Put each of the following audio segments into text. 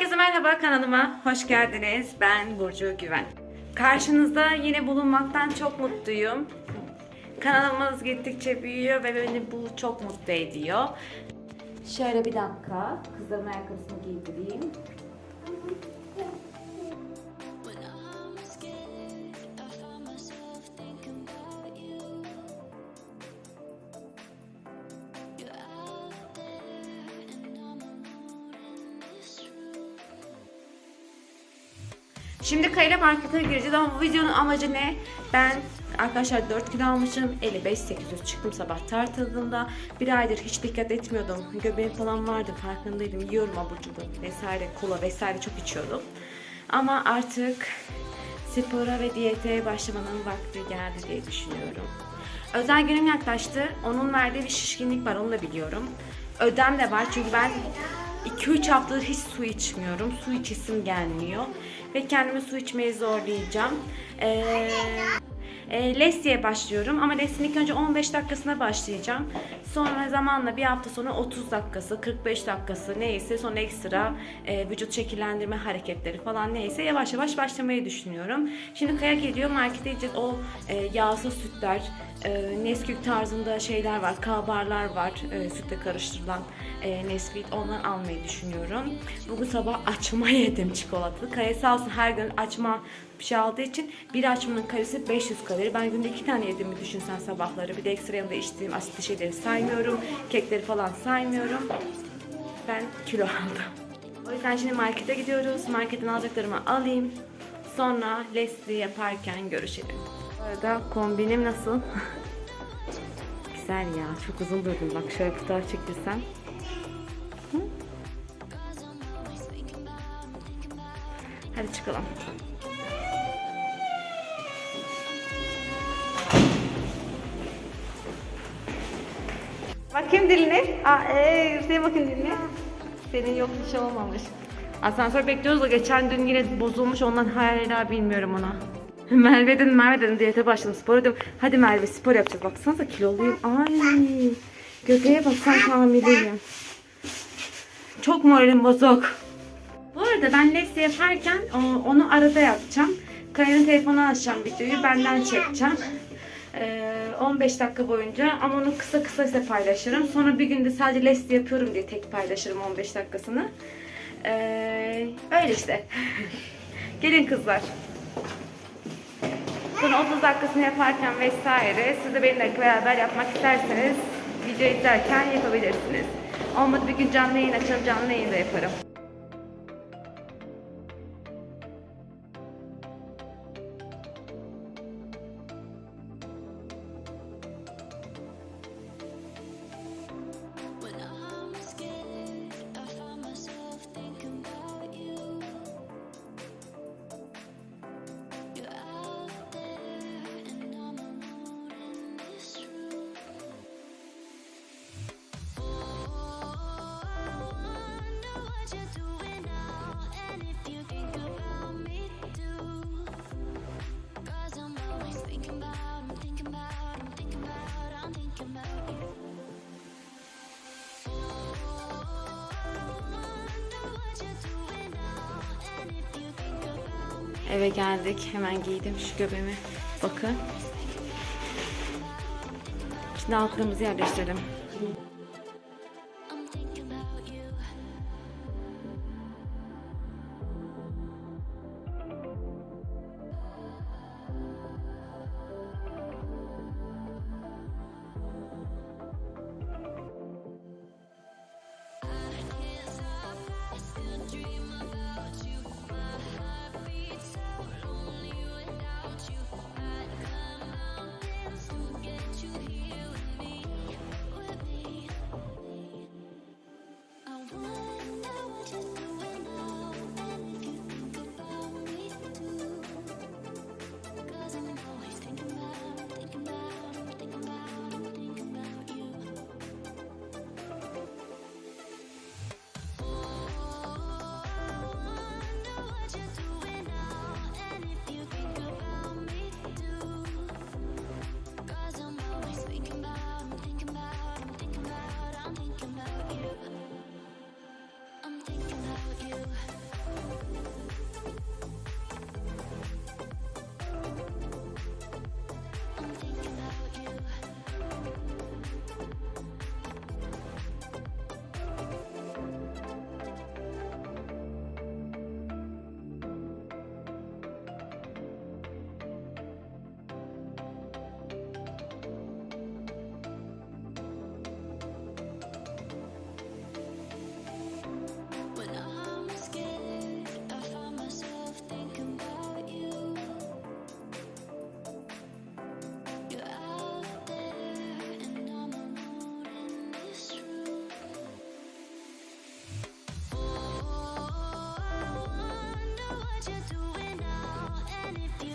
Herkese merhaba kanalıma hoş geldiniz. Ben Burcu Güven. Karşınızda yine bulunmaktan çok mutluyum. Kanalımız gittikçe büyüyor ve beni bu çok mutlu ediyor. Şöyle bir dakika kızlarımın ayakkabısını giydireyim. Şimdi Kayla Market'e gireceğiz ama bu videonun amacı ne? Ben arkadaşlar 4 kilo almışım. 55-800 çıktım sabah tartıldığımda. Bir aydır hiç dikkat etmiyordum. Göbeğim falan vardı farkındaydım. Yiyorum abur cubur vesaire kola vesaire çok içiyordum. Ama artık spora ve diyete başlamanın vakti geldi diye düşünüyorum. Özel günüm yaklaştı. Onun verdiği bir şişkinlik var onu da biliyorum. Ödem de var çünkü ben 2-3 haftadır hiç su içmiyorum. Su içesim gelmiyor. Ve kendimi su içmeye zorlayacağım. Ee, e, Leslie'ye başlıyorum ama Leslie'nin ilk önce 15 dakikasına başlayacağım. Sonra zamanla bir hafta sonra 30 dakikası, 45 dakikası neyse sonra ekstra e, vücut şekillendirme hareketleri falan neyse yavaş yavaş başlamayı düşünüyorum. Şimdi Kaya geliyor markete gideceğiz. O e, yağsız sütler, e, Nesquik tarzında şeyler var, kabarlar var, e, sütle karıştırılan e, Nesquik ondan almayı düşünüyorum. Bugün sabah açma yedim çikolatalı. Kaya sağ olsun her gün açma bir şey aldığı için bir açmanın kalorisi 500 kalori. Ben günde iki tane yediğimi düşünsen sabahları. Bir de ekstra yanında içtiğim asitli şeyleri saymıyorum. Kekleri falan saymıyorum. Ben kilo aldım. O yüzden şimdi markete gidiyoruz. Marketten alacaklarımı alayım. Sonra Leslie yaparken görüşelim. Bu arada kombinim nasıl? Güzel ya. Çok uzun durdum. Bak şöyle fotoğraf çektirsem. Hadi çıkalım. Bakayım diline. Aa, ee, sen bakayım diline. Senin yok bir şey olmamış. Asansör bekliyoruz da geçen dün yine bozulmuş ondan hala bilmiyorum ona. Merve dedim, Merve dedim diyete başladım spor dedim. Hadi Merve spor yapacağız. Baksanıza kiloluyum. Ay göbeğe bak sen hamileyim. Çok moralim bozuk. Bu arada ben Leslie yaparken onu arada yapacağım. Kaya'nın telefonuna açacağım videoyu. Benden çekeceğim. Ee, 15 dakika boyunca ama onu kısa kısa ise paylaşırım. Sonra bir günde sadece Leslie yapıyorum diye tek paylaşırım 15 dakikasını. Ee, öyle işte. Gelin kızlar. Sonra 30 dakikasını yaparken vesaire siz de benimle beraber yapmak isterseniz video izlerken yapabilirsiniz. Olmadı bir gün canlı yayın açarım canlı yayın da yaparım. Eve geldik. Hemen giydim şu göbeğimi. Bakın. Şimdi altlarımızı yerleştirelim.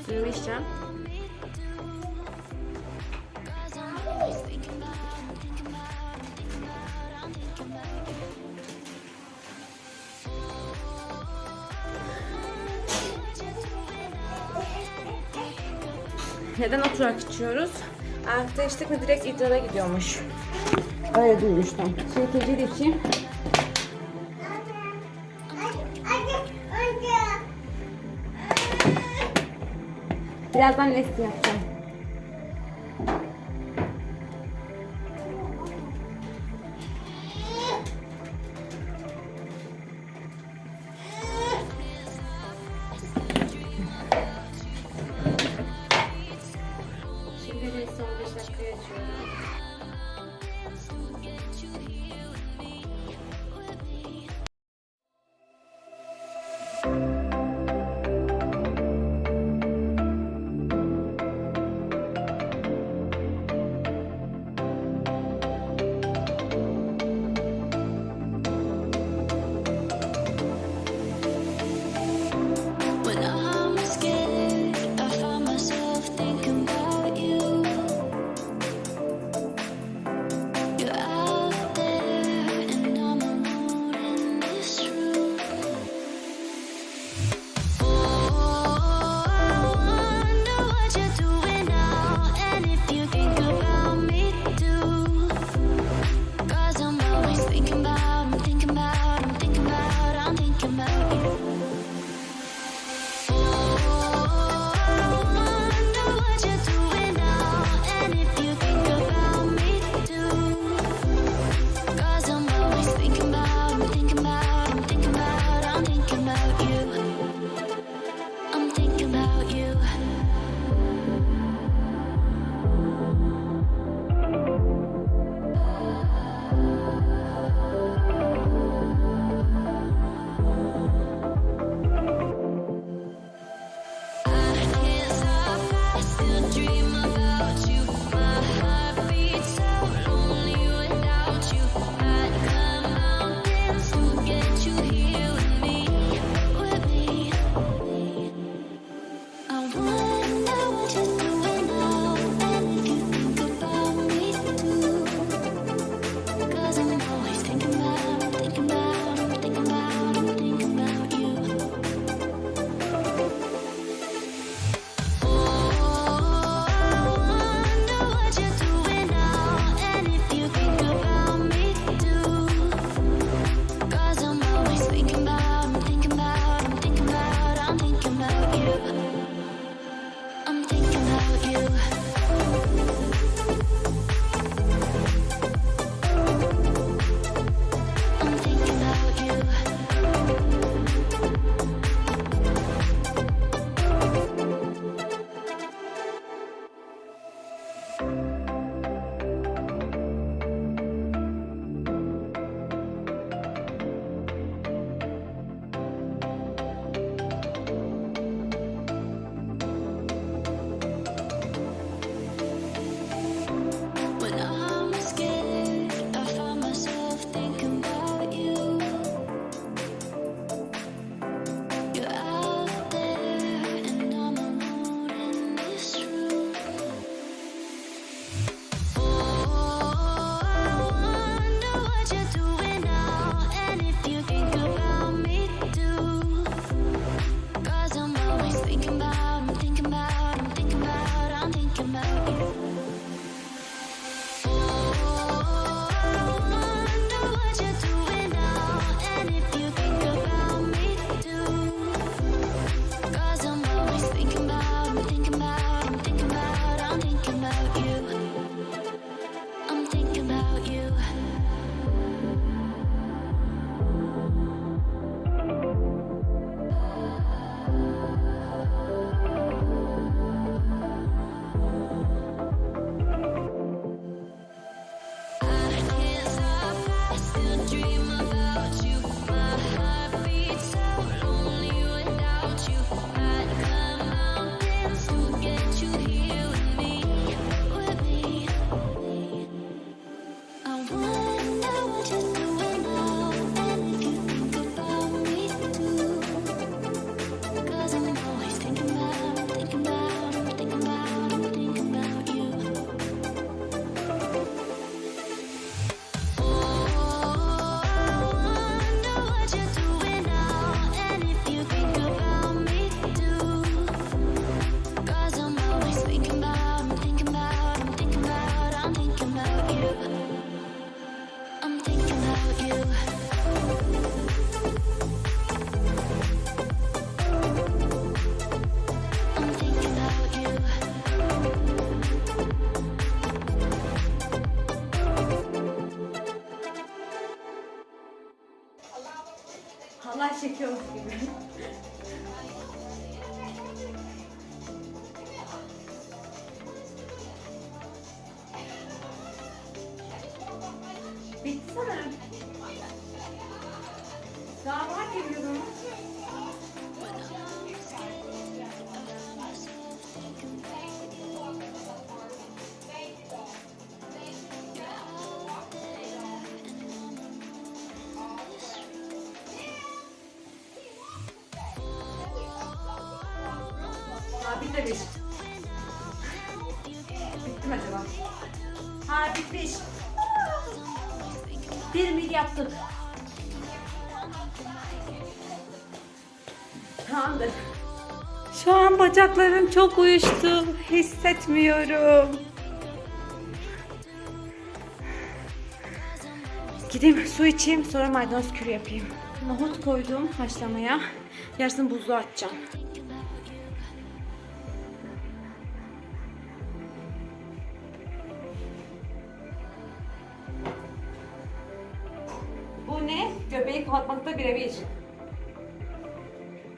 Suyumu içeceğim. Neden oturarak içiyoruz? Ayakta içtik mi direkt idrara gidiyormuş. Öyle duymuştum. İkinciyi de içeyim. Birazdan lesti yapacağım. Çekiyoruz gibi. Bitmemiş. Bitti mi acaba? Ha bitmiş. Bir mil yaptık. Tamamdır. Şu an bacaklarım çok uyuştu. Hissetmiyorum. Gideyim su içeyim sonra maydanoz kürü yapayım. Nohut koydum haşlamaya. Yarısını buzluğa atacağım. Göbeği kapatmakta birebir.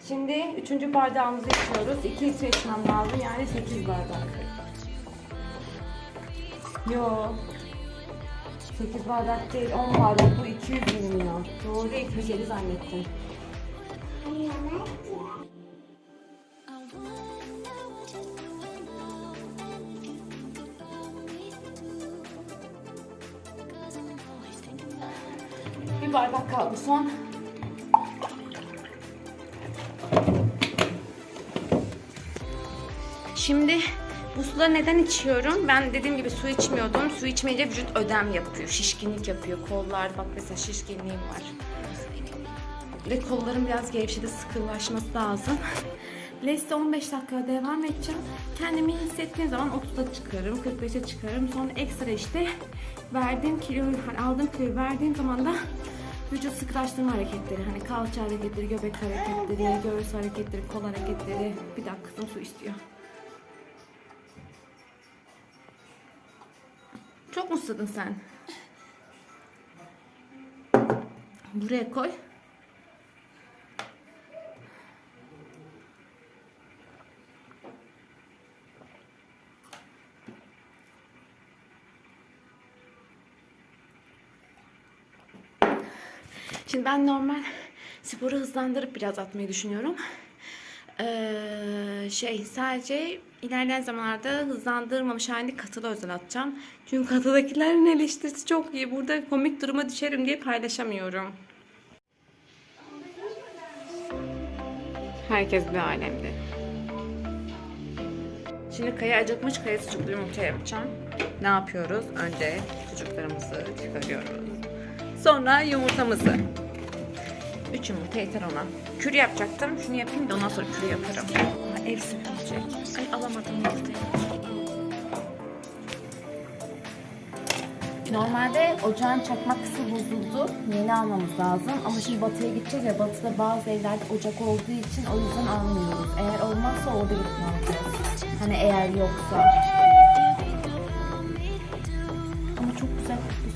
Şimdi üçüncü bardağımızı içiyoruz. 2 litre içmem lazım yani 8 bardak. Yo. 8 bardak değil 10 bardak bu 200 milim ya. Doğru 250 zannettim. I bardak kaldı son. Şimdi bu suları neden içiyorum? Ben dediğim gibi su içmiyordum. Su içmeyince vücut ödem yapıyor, şişkinlik yapıyor. Kollar bak mesela şişkinliğim var. Ve kollarım biraz gevşedi, sıkılaşması lazım. Leste 15 dakika devam edeceğim. Kendimi iyi hissettiğim zaman 30'a çıkarım, 45'e çıkarım. Sonra ekstra işte verdiğim kiloyu, hani aldığım kiloyu verdiğim zaman da vücut sıkılaştırma hareketleri, hani kalça hareketleri, göbek hareketleri, göğüs hareketleri, kol hareketleri. Bir dakika kızım su istiyor. Çok mu susadın sen? Buraya koy. Şimdi ben normal sporu hızlandırıp biraz atmayı düşünüyorum. Ee, şey sadece ilerleyen zamanlarda hızlandırmamış halini katıla özel atacağım. Çünkü katıdakilerin eleştirisi çok iyi. Burada komik duruma düşerim diye paylaşamıyorum. Herkes bir alemde. Şimdi kaya acıkmış kaya sucuklu yumurta yapacağım. Ne yapıyoruz? Önce sucuklarımızı çıkarıyoruz. Sonra yumurtamızı. 3 yumurta yeter ona. Kür yapacaktım. Şunu yapayım da ondan sonra kür yaparım. Ama ev süpürecek. Ay alamadım yumurtayı. Normalde ocağın çakmak kısmı bozuldu. Yeni almamız lazım. Ama şimdi batıya gideceğiz ya batıda bazı evlerde ocak olduğu için o yüzden almıyoruz. Eğer olmazsa orada alacağız. Hani eğer yoksa.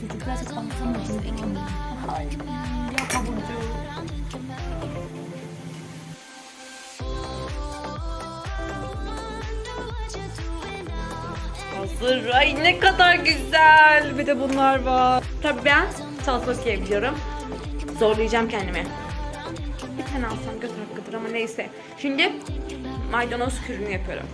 Yapma burcu. what you're doing now. Hazır. Ay ne kadar güzel. Bir de bunlar var. Tabii ben salatalık yiyebiliyorum. Zorlayacağım kendimi. Bir tane alsam göz hakkıdır ama neyse. Şimdi maydanoz kürünü yapıyorum.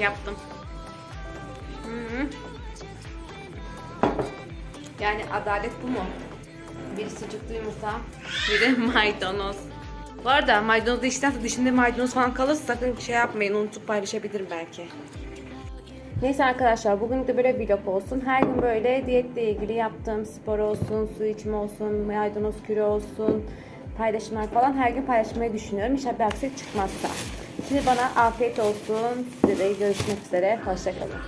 Yaptım. Hı. Yani adalet bu mu? Biri sucuklu yumurta, biri maydanoz. Bu arada maydanozu sonra dışında maydanoz falan kalırsa sakın şey yapmayın. Unutup paylaşabilirim belki. Neyse arkadaşlar bugün de böyle vlog olsun. Her gün böyle diyetle ilgili yaptığım spor olsun, su içme olsun, maydanoz kürü olsun, paylaşımlar falan her gün paylaşmayı düşünüyorum. İnşallah bir aksilik çıkmazsa. Şimdi bana afiyet olsun. Size de görüşmek üzere. Hoşçakalın.